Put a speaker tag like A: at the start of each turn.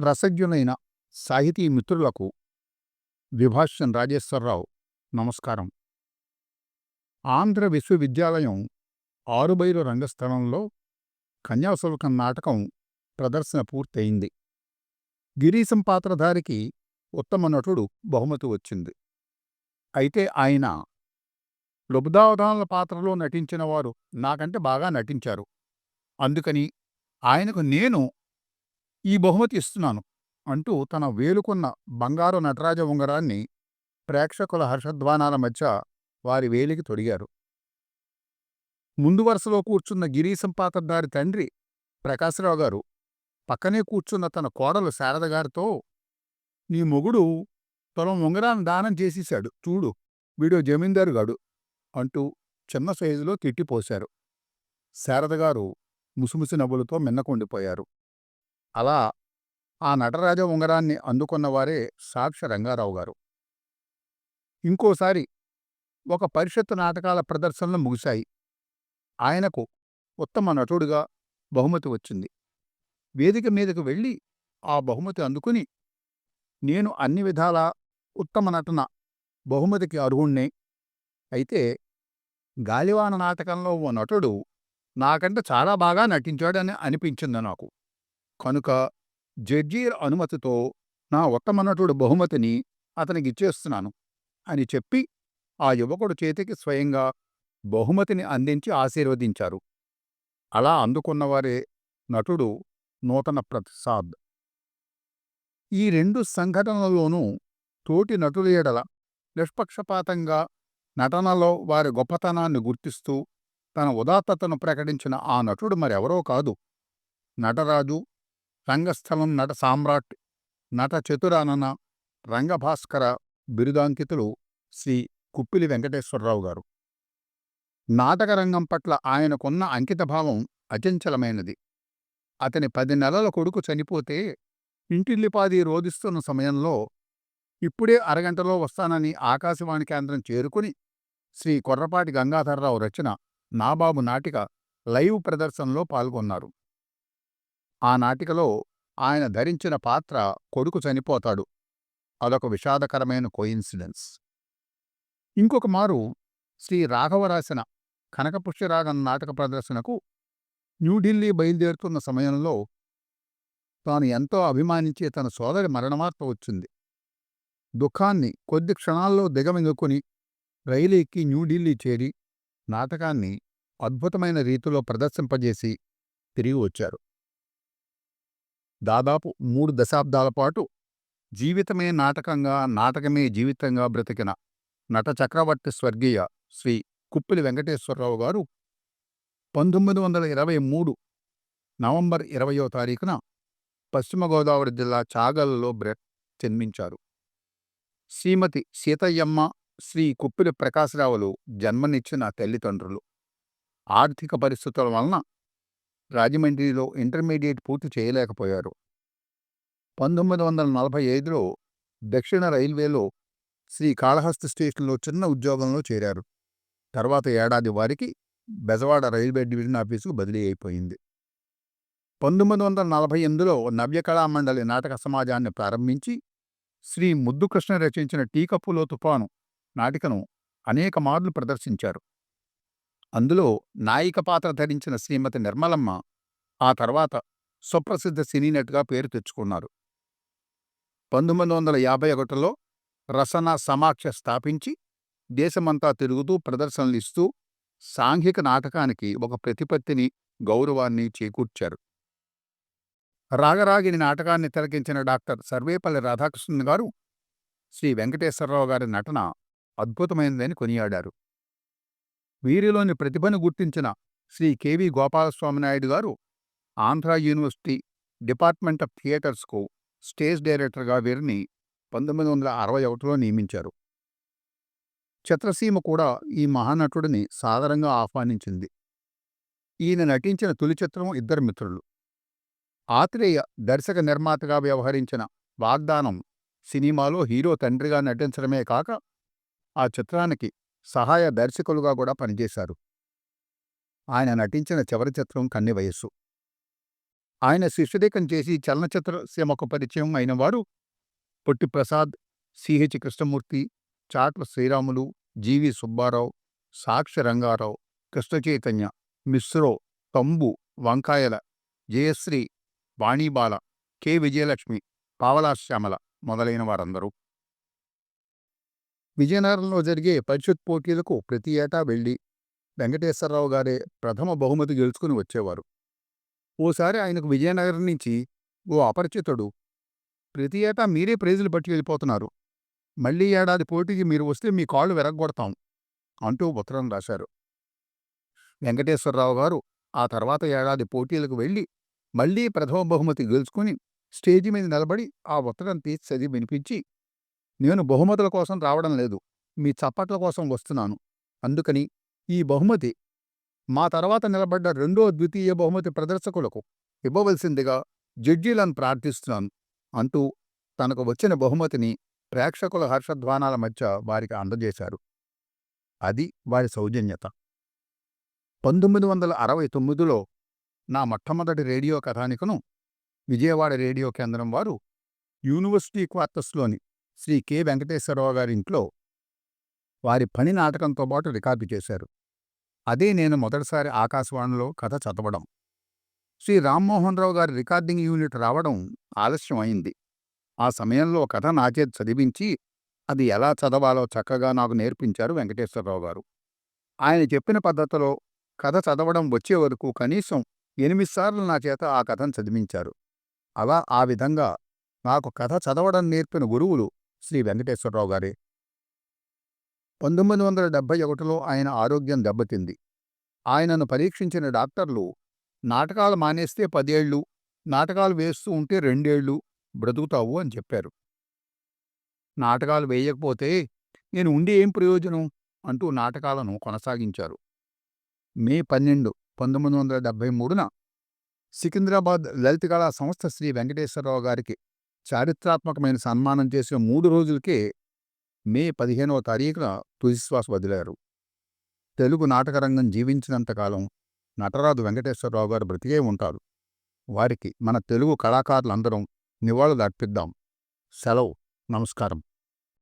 A: రసజ్ఞులైన సాహితీ మిత్రులకు విభాష్యం రాజేశ్వరరావు నమస్కారం. ఆంధ్ర విశ్వవిద్యాలయం ఆరుబైలు రంగస్థలంలో కన్యాశుల్కం నాటకం ప్రదర్శన పూర్తయింది. గిరీశం పాత్రధారికి ఉత్తమ నటుడు బహుమతి వచ్చింది. అయితే ఆయన లుబ్ధావధానుల పాత్రలో నటించిన వారు నాకంటే బాగా నటించారు. అందుకని ఆయనకు నేను ఈ బహుమతి ఇస్తున్నాను అంటూ తన వేలుకున్న బంగారు నటరాజ ఉంగరాన్ని ప్రేక్షకుల హర్షధ్వానాల మధ్య వారి వేలికి తొడిగారు. ముందు వరుసలో కూర్చున్న గిరీశం తండ్రి ప్రకాశరావు గారు పక్కనే కూర్చున్న తన కోడలు శారద గారితో నీ మొగుడు తొలం ఉంగరాన్ని దానం చేసేశాడు చూడు వీడో జమీందారు గాడు అంటూ చిన్న సైజులో తిట్టిపోశారు శారదగారు ముసుముసి ముసిముసి నవ్వులతో మిన్నకుండిపోయారు. అలా ఆ నటరాజ ఉంగరాన్ని అందుకున్నవారే సాక్ష రంగారావు గారు. ఇంకోసారి ఒక పరిషత్తు నాటకాల ప్రదర్శనలు ముగిశాయి. ఆయనకు ఉత్తమ నటుడిగా బహుమతి వచ్చింది. వేదిక మీదకు వెళ్ళి ఆ బహుమతి అందుకుని నేను అన్ని విధాలా ఉత్తమ నటన బహుమతికి అర్హుణ్ణే. అయితే గాలివాన నాటకంలో ఓ నటుడు నాకంటే చాలా బాగా నటించాడని అనిపించింది నాకు. కనుక జడ్జీల అనుమతితో నా ఉత్తమ నటుడు బహుమతిని అతనికి ఇచ్చేస్తున్నాను అని చెప్పి ఆ యువకుడు చేతికి స్వయంగా బహుమతిని అందించి ఆశీర్వదించారు. అలా అందుకున్నవారే నటుడు నూతన ప్రసాద్. ఈ రెండు సంఘటనల్లోనూ తోటి నటుల ఎడల నిష్పక్షపాతంగా నటనలో వారి గొప్పతనాన్ని గుర్తిస్తూ తన ఉదాత్తతను ప్రకటించిన ఆ నటుడు మరెవరో కాదు. నటరాజు రంగస్థలం నట సామ్రాట్ నట చతురానన రంగభాస్కర బిరుదాంకితులు శ్రీ కుప్పిలి వెంకటేశ్వరరావు గారు. నాటకరంగం పట్ల ఆయనకున్న అంకితభావం అచంచలమైనది. అతని పది నెలల కొడుకు చనిపోతే ఇంటిల్లిపాది రోధిస్తున్న సమయంలో ఇప్పుడే అరగంటలో వస్తానని ఆకాశవాణి కేంద్రం చేరుకుని శ్రీ కొర్రపాటి గంగాధరరావు రచన నాబాబు నాటిక లైవ్ ప్రదర్శనలో పాల్గొన్నారు. ఆ నాటికలో ఆయన ధరించిన పాత్ర కొడుకు చనిపోతాడు. అదొక విషాదకరమైన కోయిన్సిడెన్స్. ఇంకొక మారు శ్రీ రాఘవ రాసిన కనకపుష్యరాగం నాటక ప్రదర్శనకు న్యూఢిల్లీ బయలుదేరుతున్న సమయంలో తాను ఎంతో అభిమానించే తన సోదరి మరణవార్త వచ్చింది. దుఃఖాన్ని కొద్ది క్షణాల్లో దిగమింగుకుని రైలు ఎక్కి న్యూఢిల్లీ చేరి నాటకాన్ని అద్భుతమైన రీతిలో ప్రదర్శింపజేసి తిరిగి వచ్చారు. దాదాపు మూడు దశాబ్దాల పాటు జీవితమే నాటకంగా నాటకమే జీవితంగా బ్రతికిన నట చక్రవర్తి స్వర్గీయ శ్రీ కుప్పిలి వెంకటేశ్వరరావు గారు పంతొమ్మిది వందల ఇరవై మూడు నవంబర్ ఇరవయో తారీఖున పశ్చిమ గోదావరి జిల్లా చాగల్లో బ్రె జన్మించారు. శ్రీమతి సీతయ్యమ్మ శ్రీ కుప్పిలి ప్రకాశరావులు జన్మనిచ్చిన తల్లిదండ్రులు. ఆర్థిక పరిస్థితుల వలన రాజమండ్రిలో ఇంటర్మీడియట్ పూర్తి చేయలేకపోయారు. పంతొమ్మిది వందల నలభై ఐదులో దక్షిణ రైల్వేలో శ్రీ కాళహస్తి స్టేషన్లో చిన్న ఉద్యోగంలో చేరారు. తర్వాత ఏడాది వారికి బెజవాడ రైల్వే డివిజన్ ఆఫీసుకు బదిలీ అయిపోయింది. పంతొమ్మిది వందల నలభై ఎనిమిదిలో నవ్యకళామండలి నాటక సమాజాన్ని ప్రారంభించి శ్రీ ముద్దుకృష్ణ రచించిన టీకప్పులో తుఫాను నాటికను అనేక మార్లు ప్రదర్శించారు. అందులో నాయిక పాత్ర ధరించిన శ్రీమతి నిర్మలమ్మ ఆ తర్వాత సుప్రసిద్ధ సినీ నటిగా పేరు తెచ్చుకున్నారు. పంతొమ్మిది వందల యాభై ఒకటిలో రసన సమాఖ్య స్థాపించి దేశమంతా తిరుగుతూ ప్రదర్శనలు ఇస్తూ సాంఘిక నాటకానికి ఒక ప్రతిపత్తిని గౌరవాన్ని చేకూర్చారు. రాగరాగిని నాటకాన్ని తిలకించిన డాక్టర్ సర్వేపల్లి రాధాకృష్ణన్ గారు శ్రీ వెంకటేశ్వరరావు గారి నటన అద్భుతమైనదని కొనియాడారు. వీరిలోని ప్రతిభను గుర్తించిన Shri K V Gopalaswami Naidu garu Andhra university department of థియేటర్స్కు stage డైరెక్టర్గా వీరిని పంతొమ్మిది వందల అరవై ఒకటిలో నియమించారు. చిత్రసీమ కూడా ఈ మహానటుడిని సాదరంగా ఆహ్వానించింది. ఈయన నటించిన తొలి చిత్రం ఇద్దరు మిత్రులు. ఆత్రేయ దర్శక నిర్మాతగా వ్యవహరించిన వాగ్దానం సినిమాలో హీరో తండ్రిగా నటించడమే కాక ఆ చిత్రానికి సహాయ దర్శకులుగా కూడా పనిచేశారు. ఆయన నటించిన చివరి చిత్రం కన్ని వయస్సు. ఆయన శిష్యదీకం చేసి చలనచిత్ర సీమకు పరిచయం అయినవారు Potti Prasad C H Krishnamurthy Chatla Sriramulu G V Subbarao Sakshi Rangarao Krishna Chaitanya Misro Thambu Vankayala Jayasri వాణీబాల K Vijayalakshmi పావలా శ్యామల మొదలైన వారందరూ. విజయనగరంలో జరిగే పరిషత్ పోటీలకు ప్రతి ఏటా వెళ్ళి వెంకటేశ్వరరావు గారే ప్రథమ బహుమతి గెలుచుకుని వచ్చేవారు. ఓసారి ఆయనకు విజయనగరం నుంచి ఓ అపరిచితుడు. ప్రతి ఏటా మీరే ప్రైజులు పట్టుకెళ్ళిపోతున్నారు. మళ్ళీ ఏడాది పోటీకి మీరు వస్తే మీ కాళ్ళు వెరగొడతాం అంటూ ఉత్తరం రాశారు. వెంకటేశ్వరరావు గారు ఆ తర్వాత ఏడాది పోటీలకు వెళ్ళి మళ్ళీ ప్రథమ బహుమతి గెలుచుకుని స్టేజి మీద నిలబడి ఆ ఉత్తరం తీసి చదివి వినిపించి నేను బహుమతుల కోసం రావడం లేదు. మీ చప్పట్ల కోసం వస్తున్నాను. అందుకని ఈ బహుమతి మా తర్వాత నిలబడ్డ రెండో ద్వితీయ బహుమతి ప్రదర్శకులకు ఇవ్వవలసిందిగా జడ్జీలను ప్రార్థిస్తున్నాను అంటూ తనకు వచ్చిన బహుమతిని ప్రేక్షకుల హర్షధ్వానాల మధ్య వారికి అందజేశారు. అది వారి సౌజన్యత. పంతొమ్మిది వందల అరవై తొమ్మిదిలో నా మొట్టమొదటి రేడియో కథానికను విజయవాడ రేడియో కేంద్రం వారు యూనివర్సిటీ క్వార్టర్స్లోని శ్రీ కె. వెంకటేశ్వరరావు గారి ఇంట్లో వారి పని నాటకంతో పాటు రికార్డు చేశారు. అదే నేను మొదటిసారి ఆకాశవాణిలో కథ చదవడం. శ్రీ రామ్మోహన్ రావు గారి రికార్డింగ్ యూనిట్ రావడం ఆలస్యం అయింది. ఆ సమయంలో కథ నాచేది చదివించి అది ఎలా చదవాలో చక్కగా నాకు నేర్పించారు వెంకటేశ్వరరావు గారు. ఆయన చెప్పిన పద్ధతిలో కథ చదవడం వచ్చే వరకు కనీసం ఎనిమిది సార్లు నా చేత ఆ కథను చదివించారు. అలా ఆ విధంగా నాకు కథ చదవడం నేర్పిన గురువులు శ్రీ వెంకటేశ్వరరావు గారే పంతొమ్మిది వందల డెబ్బై ఒకటిలో ఆయన ఆరోగ్యం దెబ్బతింది. ఆయనను పరీక్షించిన డాక్టర్లు నాటకాలు మానేస్తే పదేళ్ళు నాటకాలు వేస్తూ ఉంటే రెండేళ్ళు బ్రతుకుతావు అని చెప్పారు. నాటకాలు వేయకపోతే నేను ఉండి ఏం ప్రయోజనం? అంటూ నాటకాలను కొనసాగించారు. మే పన్నెండు పంతొమ్మిది వందల డెబ్బై మూడున సికింద్రాబాద్ లలిత కళా సంస్థ శ్రీ వెంకటేశ్వరరావు గారికి చారిత్రాత్మకమైన సన్మానం చేసిన మూడు రోజులకే మే పదిహేనవ తారీఖున తుదిశ్వాస వదిలారు. తెలుగు నాటకరంగం జీవించినంతకాలం నటరాజు వెంకటేశ్వరరావు గారు బ్రతికే ఉంటారు. వారికి మన తెలుగు కళాకారులందరం నివాళులు అర్పిద్దాం సెలవు. నమస్కారం.